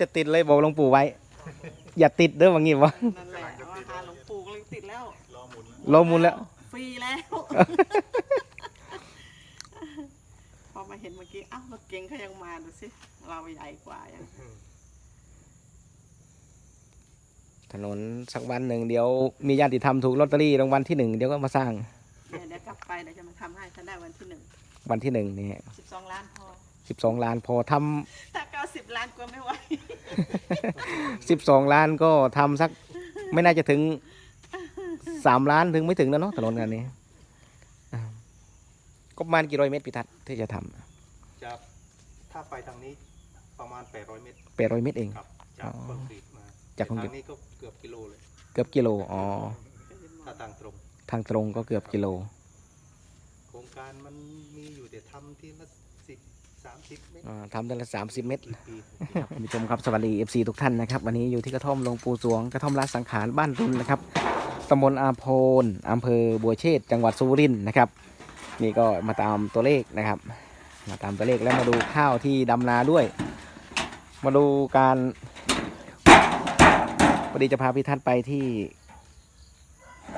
จะติดเลยบอกหลวงปู่ไว้ อย่าติดเด้อว่างี้วะนั่นแหละว่าหาหลวงปู่ก็เลยติดแล้วลมมุนแล้ว ฟรีแล้ว พอมาเห็นเมื่อกี้อ้าวรถเก๋งเขายังมาดูสิเราใหญ่กว่ายังถนนสักวันหนึ่งเดี๋ยวมีญาติธรรมถูกลอตเตอรี่รางวัลที่หนึ่งเดี๋ยวก็มาสร้าง เดี๋ยวเดี๋ยวกลับไปเดี๋ยวจะมาทำให้ฉันได้วันที่หนึ่งวันที่หนึ่งนี่สิบสองล้านพอ สิบสองล้านพอทถ้าเก้าสิบล้านกลัวไม่ไหวำ สิบสองล้านก็ทำสักไม่น่าจะถึงสามล้านถึงไม่ถึงนะเนาะถนนกันนี้อ่าก็ประมาณกี่ร้อยเมตรพิทัศน์ที่จะทจากถ้าไปทางนี้ประมาณ 800 เมตรำแปดร้อยเมตรเอง ครับจากอ๋อคอนกรีตมาจากคอนกรีต ทางนี้ก็เกือบกิโลเลย เกือบกิโลอ๋อถ้าทางตรง ทางตรงก็เกือบกิโล โครงการมันมีอยู่แต่ทำที่ละ อ่าทำได้ละสามสิบเมตรกี่ปีครับคุณผู้ชมครับสวัสดี FC ทุกท่านนะครับ วันนี้อยู่ที่กระท่อมหลวงปู่สวงกระท่อมราชสังขารบ้านรุนนะครับตำบลอาโพนอำเภอบัวเชษจังหวัดสุรินทร์นะครับ นี่ก็มาตามตัวเลขนะครับ มาตามตัวเลขแล้วมาดูข้าวที่ดำนาด้วย มาดูการพอดีจะพาพี่ท่านไปที่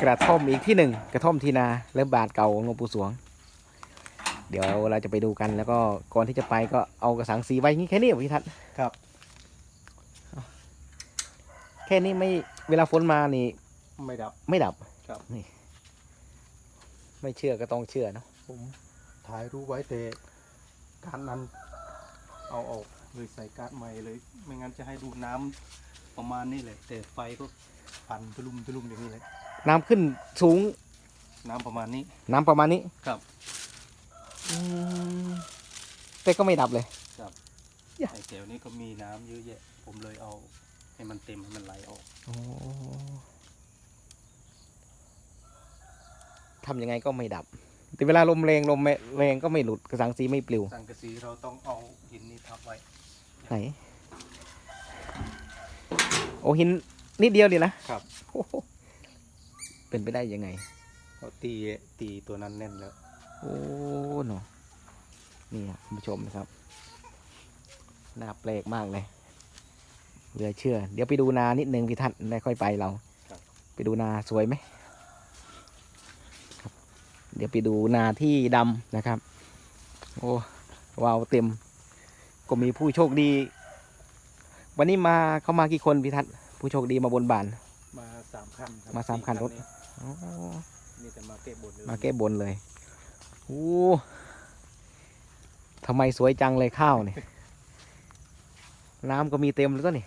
กระท่อมอีกที่หนึ่งกระท่อมทีนาและบาทเก่าของหลวงปู่สวง เดี๋ยวเราจะไปดูกันแล้วก็ก่อนที่จะไปก็เอากระสังสีไว้อย่างนี้แค่นี้เหรอพี่ทัศน์ครับ แค่นี้ไม่เวลาฝนมานี่ ไม่ดับ ไม่ดับครับ นี่ ไม่เชื่อก็ต้องเชื่อเนาะผมถ่ายรูปไว้แต่การนั้น เอาออกเลยใส่การ์ดใหม่เลย ไม่งั้นจะให้ดูน้ำประมาณนี้เลยแต่ไฟก็ปั่นทะลุมทะลุมอย่างนี้เลยน้ำขึ้นสูงน้ำประมาณนี้น้ำประมาณนี้ครับ อืมแต่ก็ไม่ดับเลย ไอ้แถวนี้ก็มีน้ำเยอะแยะ ผมเลยเอาให้มันเต็มให้มันไหลออก โอ้ทำยังไงก็ไม่ดับ แต่เวลาลมแรงลมไม่แรงก็ไม่หลุดกระสังสีไม่ปลิว สังกะสีเราต้องเอาหินนี้ทับไว้ ไหน โอ้หินนิดเดียวเลยนะครับ โอ้โหเป็นไปได้ยังไงเขาตีตีตัวนั้นแน่นแล้วโอ้เนาะนี่ครับคุณผู้ชมนะครับน่าแปลกมากเลยเหลือเชื่อ เดี๋ยวไปดูนานิดนึงพี่ทัศน์ได้ค่อยไปเราครับไปดูนาสวยไหมครับ เดี๋ยวไปดูนาที่ดำนะครับ โอ้ว้าวเต็ม ก็มีผู้โชคดี วันนี้มาเขามากี่คนพี่ทัศน์ผู้โชคดีมาบนบาน มาสามคันครับมาสามคันรถสี่อ๋อนี่แต่มาเก็บบนเลยมาแก้บนเลย โอ้ทำไมสวยจังเลยข้าวเนี่ยน้ำก็มีเต็มแล้วตัวนี่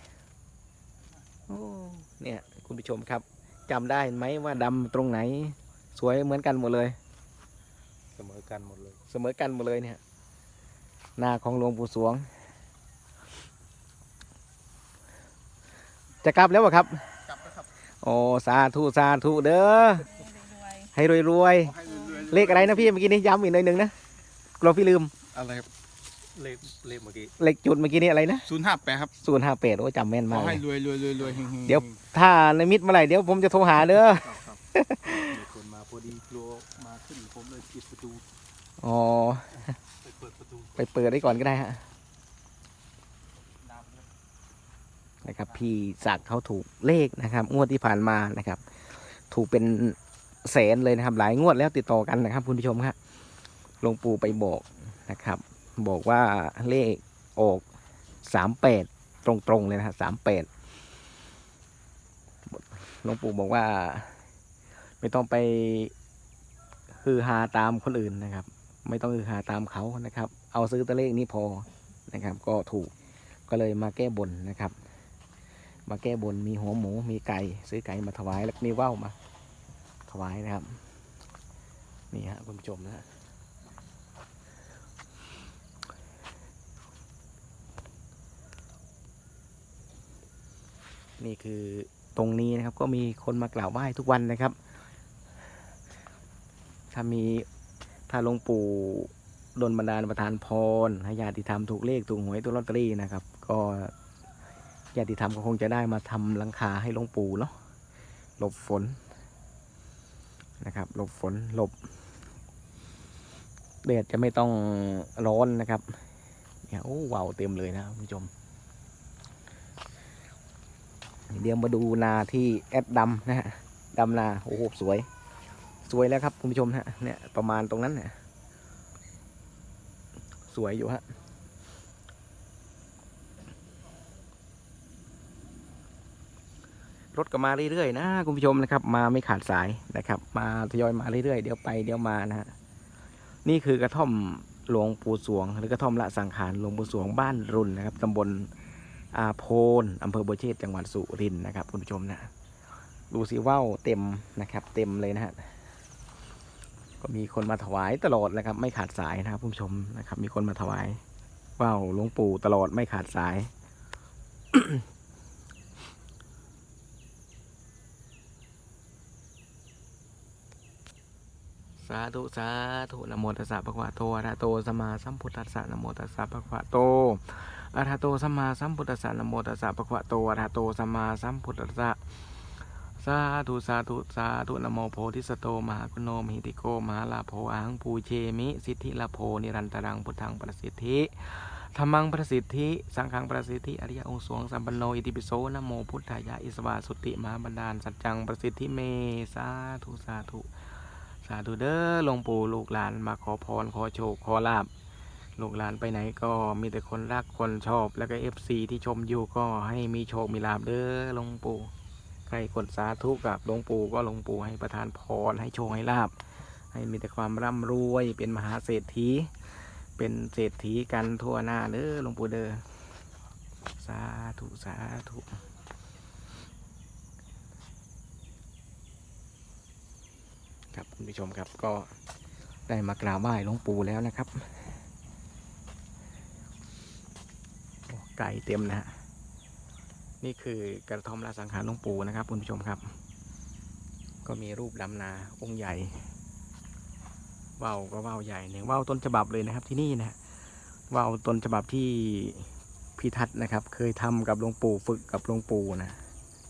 โอ้เนี่ย คุณผู้ชมครับจำได้ไหมว่าดำตรงไหน สวยเหมือนกันหมดเลย เสมอกันหมดเลย เสมอกันหมดเลยเนี่ย หน้าของหลวงปู่สวง จะกลับแล้วเหรอครับ กลับแล้วครับ โอ้ สาธุ สาธุ เด้อ ให้รวยรวยๆ เลขอะไรนะพี่เมื่อกี้นี้ย้ำอีกหน่อยหนึ่งนะกลัวพี่ลืมอะไรครับเลขเลขเมื่อกี้เลขจุดเมื่อกี้นี้อะไรนะศูนย์ห้าแปดครับศูนย์ห้าแปดโอ้จำแม่นขมาอกเลให้ยรวยรวยรวยรวยเฮงๆเดี๋ยวถ้าในมิตรเมื่อไหร่เดี๋ยวผมจะโทรหาเด้อครับครับมีคนมาพอดีกลัวมาขึ้นผมเลยปิดประตูอ๋อไปเปิดประตูไปเปิดได้ก่อนก็ได้ฮะน้ำเลยนะครับ พี่ศักดิ์เขาถูกเลขนะครับ งวดที่ผ่านมานะครับ ถูกเป็น แสนเลยนะครับ หลายงวดแล้วติดต่อกันนะครับคุณผู้ชมครับหลวงปู่ไปบอกนะครับ บอกว่าเลขออกสามแปดตรงๆเลยนะครับสามแปดหลวงปู่บอกว่า ไม่ต้องไปฮือฮาตามคนอื่นนะครับ ไม่ต้องฮือฮาตามเขานะครับ เอาซื้อตัวเลขนี้พอนะครับ ก็ถูกก็เลยมาแก้บนนะครับ มาแก้บนมีหัวหมูมีไก่ ซื้อไก่มาถวายแล้วมีว่าวมา ถวายนะครับ นี่ฮะคุณผู้ชมนะฮะนี่คือตรงนี้นะครับก็มีคนมากราบไหว้ทุกวันนะครับ ถ้ามีถ้าหลวงปู่ดลบันดาลประทานพรให้ญาติธรรมถูกเลขถูกหวยถูกลอตเตอรี่นะครับ ก็ญาติธรรมก็คงจะได้มาทำหลังคาให้หลวงปู่เนาะหลบฝน นะครับ หลบฝนหลบแดดจะไม่ต้องร้อนนะครับเนี่ยโอ้ว้าวเต็มเลยนะคุณผู้ชม เดี๋ยวมาดูนาที่แอดดำนะฮะดำนาโอ้โหสวย สวยแล้วครับคุณผู้ชมฮะเนี่ยประมาณตรงนั้นเนี่ยสวยอยู่ฮะ รถก็มาเรื่อยๆนะคุณผู้ชมนะครับ มาไม่ขาดสายนะครับ มาทยอยมาเรื่อยๆเดี๋ยวไปเดี๋ยวมานะฮะนี่คือกระท่อมหลวงปู่สวง หรือกระท่อมละสังขารหลวงปู่สวงบ้านรุนนะครับตำบลอาโพนอำเภอบัวเชษจังหวัดสุรินทร์นะครับ คุณผู้ชมนะดูสิว่าวเต็มนะครับ เต็มเลยนะฮะก็มีคนมาถวายตลอดนะครับ ไม่ขาดสายนะครับคุณผู้ชมนะครับ มีคนมาถวายว่าวหลวงปู่ตลอดไม่ขาดสาย สาธุสาธุนะโมตัสสะภะคะวะโตอะระหะโตสัมมาสัมพุทธัสสะนะโมตัสสะภะคะวะโตอะระหะโตสัมมาสัมพุทธัสสะนะโมตัสสะภะคะวะโตอะระหะโตสัมมาสัมพุทธัสสะสาธุสาธุสาธุนะโมโพธิสตโตมหากุณโนมหิติโกมหาลาโภอังปูเชมิ สิทธิลาโภนิรันตรังพุทธังประสิทธิธรรมังประสิทธิสังฆังประสิทธิอริยองค์สวงสัมปันโนอิติปิโสนะโมพุทธายะอิสวาสุติมหาบันดาลสัจจังประสิทธิเมสาธุสาธุาธุเด้อหลวงปู่ลูกหลานมาขอพรขอโชคขอลาบลูกหลานไปไหนก็มีแต่คนรักคนชอบ แล้วก็เอฟซีที่ชมอยู่ก็ให้มีโชคมีลาบเด้อหลวงปู่ใครกดสาธุกับหลวงปู่ก็หลวงปู่ให้ประทานพรให้โชคให้ลาบ ให้มีแต่ความร่ำรวยเป็นมหาเศรษฐี เป็นเศรษฐีกันทั่วหน้าเด้อหลวงปู่เด้อสาธุสาธุ คุณผู้ชมครับก็ได้มากราบไหว้หลวงปู่แล้วนะครับไก่เต็มนะฮะนี่คือกระท่อมราสังขารหลวงปู่นะครับคุณผู้ชมครับ ก็มีรูปดำนาองค์ใหญ่ว่าวก็ว่าวใหญ่เนี่ยว่าวต้นฉบับเลยนะครับที่นี่นะฮะว่าวต้นฉบับที่พิทัศน์นะครับ เคยทำกับหลวงปู่ฝึกกับหลวงปู่นะ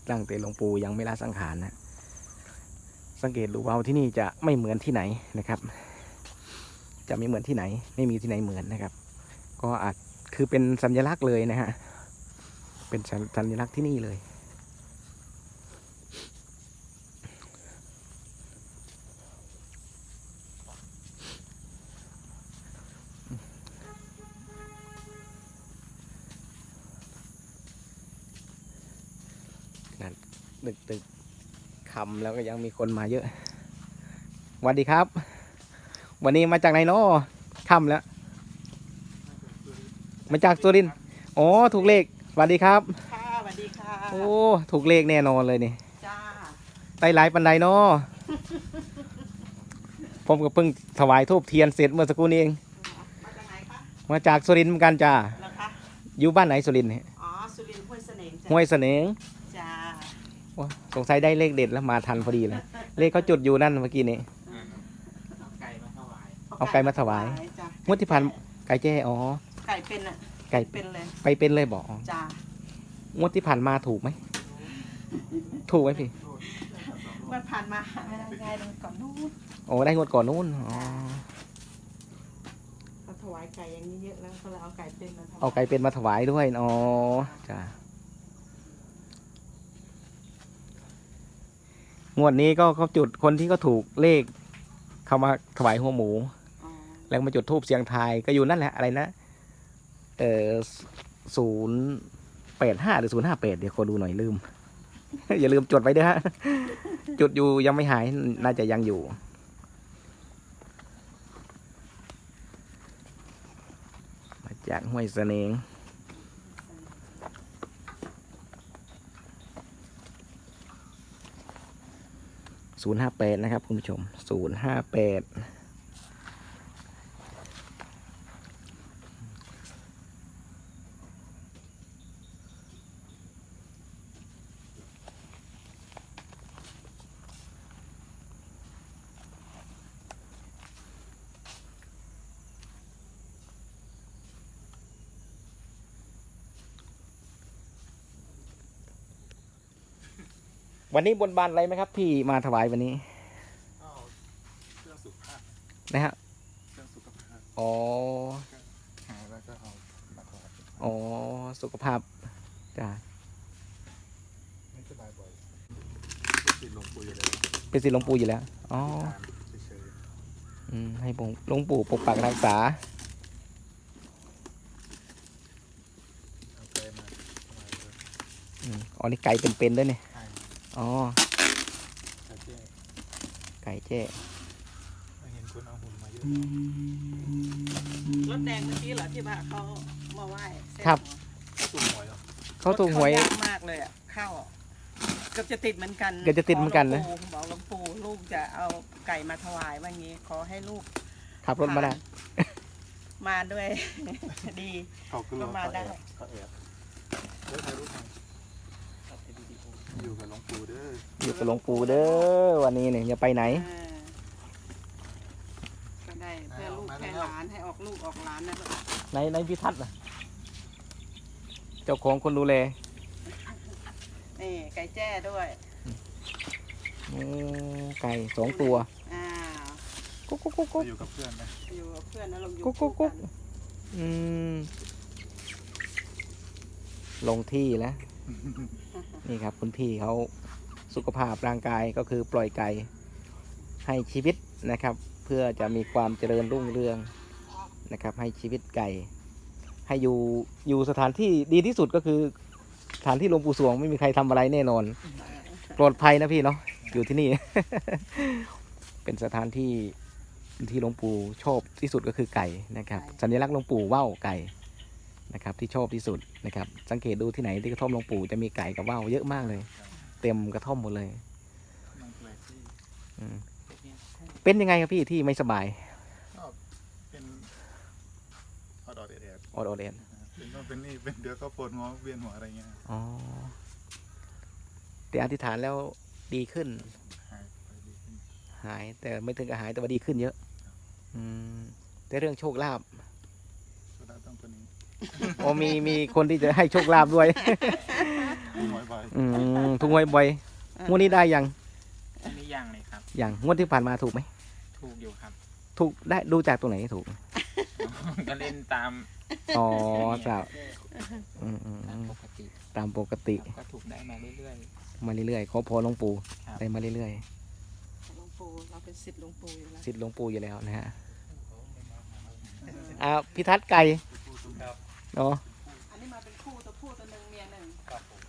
ตั้งแต่หลวงปู่ยังไม่ละสังขารนะ สังเกตดูว่าที่นี่จะไม่เหมือนที่ไหนนะครับ จะไม่เหมือนที่ไหน ไม่มีที่ไหนเหมือนนะครับ ก็อาจคือเป็นสัญลักษณ์เลยนะฮะเป็นสัญสัญลักษณ์ที่นี่เลยนั่นตึกตึก คำแล้วก็ยังมีคนมาเยอะสวัสดีครับ วันนี้มาจากไหนเนาะค่ำแล้ว มาจากสุรินทร์อ๋อถูกเลขสวัสดีครับ ค่ะสวัสดีค่ะโอ้ถูกเลขแน่นอนเลยนี่จ้าไต้หลายปันไดเนาะผมก็เพิ่งถวายทูบเทียนเสร็จเมื่อสักครู่นี้เอง มาจากไหนคะมาจากสุรินทร์เหมือนกันจ้าแล้วคะอยู่บ้านไหนสุรินทร์เนี่ยอ๋อสุรินทร์ห้วยเสน่ห์จ้าห้วยเสนงจ้าโอ้ สงสัยได้เลขเด็ดแล้วมาทันพอดีเลยเลขเขาจุดอยู่นั่นเมื่อกี้นี้ไก่มาถวายเอาไก่มาถวาย จ้างวดที่ผ่านไก่แจ้อ๋อ ไก่เป็นอะไก่เป็นเลยไปเป็นเลยบอกจ้างวดที่ผ่านมาถูกไหม ถูกไหมพี่เมื่อผ่านมาไม่ได้ได้เลยก่อนนู้นโอ้ได้งวดก่อนนู้นอ๋อเขาถวายไก่อย่างนี้เยอะแล้วก็เลยเอาไก่เป็นมาถวายเอาไก่เป็นมาถวายด้วยอ๋อจ้า งวดนี้ก็เขาจุดคนที่ก็ถูกเลข เขามาถวายหัวหมูอ๋อแล้วมาจุดทูบเสียงทายก็อยู่นั่นแหละอะไรนะ เออศูนย์แปดห้าหรือศูนย์ห้าแปดเดี๋ยวขอดูหน่อยลืม อย่าลืมจดไว้ด้วยฮะ จุดอยู่ยังไม่หายน่าจะยังอยู่ มาจากห้วยเสนง 058 นะครับคุณผู้ชม 058 วันนี้บนบานอะไรไหมครับ พี่มาถวายวันนี้ก็เครื่องสุขภาพนะฮะเครื่องสุขภาพอ๋อหายแล้วก็เอามาถวายอ๋อสุขภาพจ้าไม่สบายบ่อยติดลงปุ๋ยอยู่เลยเป็นศิษย์หลวงปู่อยู่แล้วอ๋อเฉยอืมให้ผมหลวงปู่ปกปักรักษาๆเอาไปมาสบายเลย อืมอ๋อนี่ไก่เป็นๆด้วยเนี่ยใช่ อ๋อ แต่แจ้ไก่แจ้ไม่เห็นคนเอาหุ่นมาเยอะรถแดงเมื่อกี้เหรอที่ว่าเขามาไหว้เส้นครับ ตุ้มหอยเหรอเขาถูกหวย รถเขายากมากเลยอะเข้าเกือบจะติดเหมือนกันเกือบจะติดเหมือนกันนะ ขหลวงปู่บอกหลวงปู่ลูกจะเอาไก่มาถวายว่างี้ขอให้ลูกขับรถมาได้ มาด้วย ดี เขาคือก็มาได้เขาแอบเฮ้ยถ่ายรูปหน่อย อยู่กับหลวงปู่เด้ออยู่กับหลวงปู่เด้อวันนี้เนี่ยอย่าไปไหน เออก็ได้เพื่อลูกแค่หลานให้ออกลูกออกหลานนะลูกในในพิทัศน์น่ะเจ้าของคนดูแลนี่ไก่แจ้ด้วยโอ้ไก่สองตัวอ้าวกุ๊กกุ๊กกุ๊กกุ๊กอยู่กับเพื่อนนะอยู่กับเพื่อนนะลงอยู่กุ๊กกุ๊กกุ๊กอืมลงที่แล้ว นี่ครับคุณพี่เขาสุขภาพร่างกายก็คือปล่อยไก่ให้ชีวิตนะครับ เพื่อจะมีความเจริญรุ่งเรืองนะครับ ให้ชีวิตไก่ ให้อยู่อยู่สถานที่ดีที่สุดก็คือสถานที่หลวงปู่สวงไม่มีใครทำอะไรแน่นอนปลอดภัยนะพี่เนาะอยู่ที่นี่ เป็นสถานที่ที่หลวงปู่ชอบที่สุดก็คือไก่นะครับ สัญลักษณ์หลวงปู่ว่าวไก่ นะครับที่ชอบที่สุดนะครับ สังเกตดูที่ไหนที่กระท่อมหลวงปู่จะมีไก่กับว่าวเยอะมากเลย เต็มกระท่อมหมดเลยนั่งแปลกที่อืมเป็นยังไงครับพี่ที่ไม่สบายก็เป็นออดอดเอ็ดออดออดเดนๆเป็นโน่นเป็นนี่เป็นเดี๋ยวก็ปวดหัวเวียนหัวอะไรเงี้ยอ๋อแต่อธิษฐานแล้วดีขึ้น หายไปดีขึ้นหาย แต่ไม่ถึงกับหายแต่ว่าดีขึ้นเยอะ อืมแต่เรื่องโชคลาภสุดท้ายต้องตัวนี้ โอ้มีมีคนที่จะให้โชคลาภด้วยตุ้มหอยบ่อยอืมถูกหวยบ่อยงวดนี้ได้ยังอันนี้ยังเลยครับ ยังงวดที่ผ่านมาถูกไหมถูกอยู่ครับ ถูกได้ดูจากตรงไหนถูกก็เล่นตามอ๋อจากอืมอืมตาอืมมปกติตามปกติครับก็ถูกได้มาเรื่อย มาเรื่อยๆขอพรหลวงปู่ครับ ได้มาเรื่อยหลวงปู่เราเป็นศิษย์หลวงปู่อยู่แล้วๆสิทธิ์หลวงปู่อยู่แล้วนะฮะเอออ่าพิทัศน์ไก่ครับ เนาะอันนี้มาเป็นคู่ตัวผู้ตัวหนึ่งเมียหนึ่งครับผม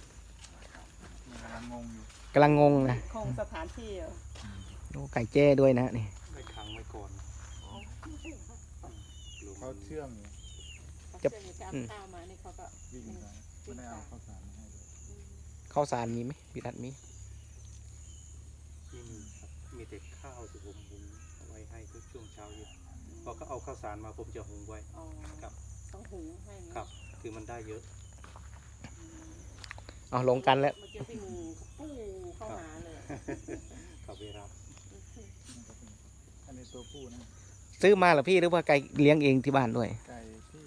มันกำลังงงอยู่กำลังงงนะคงสถานที่เหรอโอ้ไก่แจ้ด้วยนะนี่ไม่ขังไว้ก่อนเขาเชื่องอยู่เขาเชื่อจะเอาข้าวมานี่เขาก็วิ่งไปไม่ได้เอาข้าวสารมาให้เลยข้าวสารมีไหมพิทัศน์มีไม่มีครับมีแต่ข้าวที่ผมหุงเอาไว้ให้ทุกช่วงเช้าเย็นพอเขาเอาข้าวสารมาผมจะหุงไว้อ๋อครับ ต้องหุงให้อย่างงี้ครับ คือมันได้เยอะ เอาลงกันแล้ว เมื่อกี้พี่งูเขาปูเข้าหาเลยกับเวลาอันนี้ตัวผู้นะซื้อมาเหรอพี่หรือว่าไก่เลี้ยงเองที่บ้านด้วย ไก่ที่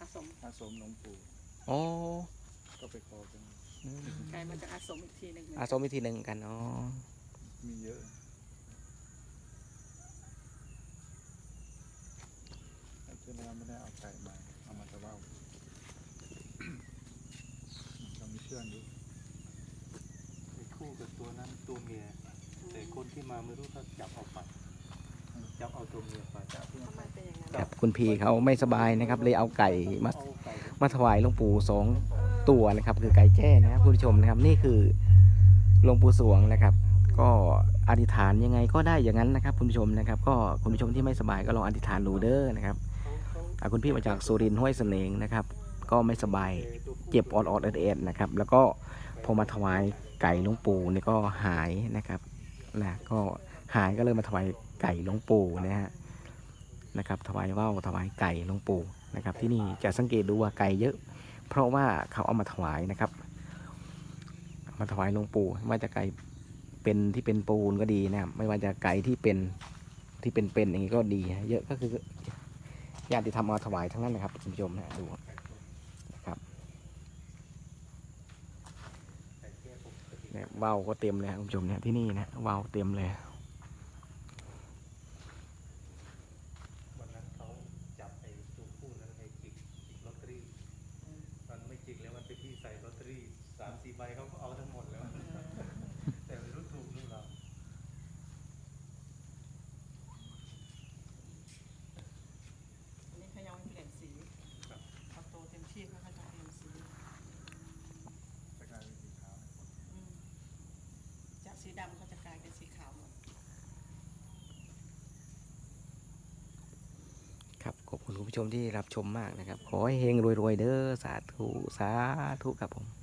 อาสมอาสมหลวงปู่อ๋อก็ไปขอกันอืมไก่มันจะอาสมอีกทีหนึ่งอาสมวิธีหนึ่งกัน อ๋อ มีเยอะแต่เจ้าแล้วไม่ได้เอาไก่มาเอามาแต่ว่า เรามีเชื่อนอยู่ไอ้คู่กับตัวนั้นตัวเมียแต่คนที่มาไม่รู้เขาจับเอาไปจับเอาตัวเมียไปจับเพื่อทำไมเป็นอย่างนั้นครับคุณพี่เขาไม่สบายนะครับ เลยเอาไก่มาเอาไก่มาถวายหลวงปู่สองตัวนะครับ คือไก่แจ้นะครับคุณผู้ชมนะครับ นี่คือหลวงปู่สวงนะครับ ก็อธิษฐานยังไงก็ได้อย่างนั้นนะครับ คุณผู้ชมนะครับ ก็คุณผู้ชมที่ไม่สบายก็ลองอธิษฐานดูเด้อนะครับอะคุณพี่มาจากสุรินทร์ห้วยเสนงนะครับ ก็ไม่สบายเจ็บออดออดเอ็ดนะครับ แล้วก็พอมาถวายไก่หลวงปู่นี่ก็หายนะครับนะก็หายก็เลยมาถวายไก่หลวงปู่นะฮะนะครับถวายว่าวถวายไก่หลวงปู่นะครับ ที่นี่จะสังเกตดูว่าไก่เยอะ เพราะว่าเขาเอามาถวายนะครับมาถวายหลวงปู่ไม่ว่าจะไก่เป็นที่เป็นปูนก็ดีนะครับไม่ว่าจะไก่ที่เป็นที่เป็นเป็นอย่างนี้ก็ดี เยอะก็คือญาติธรรมเอามาถวายทั้งนั้นนะครับคุณผู้ชมนะดูนะครับ เนี่ยว่าวก็เต็มเลยครับคุณผู้ชมเนี่ยที่นี่นะว่าวเต็มเลย วันนั้นเขาจับไอ้ตัวคู่นั้นให้จิกจิกลอตเตอรี่ มันไม่จิกแล้วมันไปที่ใส่ลอตเตอรี่สามสี่ใบเขาก็เอาทั้งหมดแล้ว เอ สีดำก็จะกลายเป็นสีขาวหมด ครับขอบคุณคุณผู้ชมที่รับชมมากนะครับ ขอให้เฮงรวยๆเด้อสาธุสาธุครับผม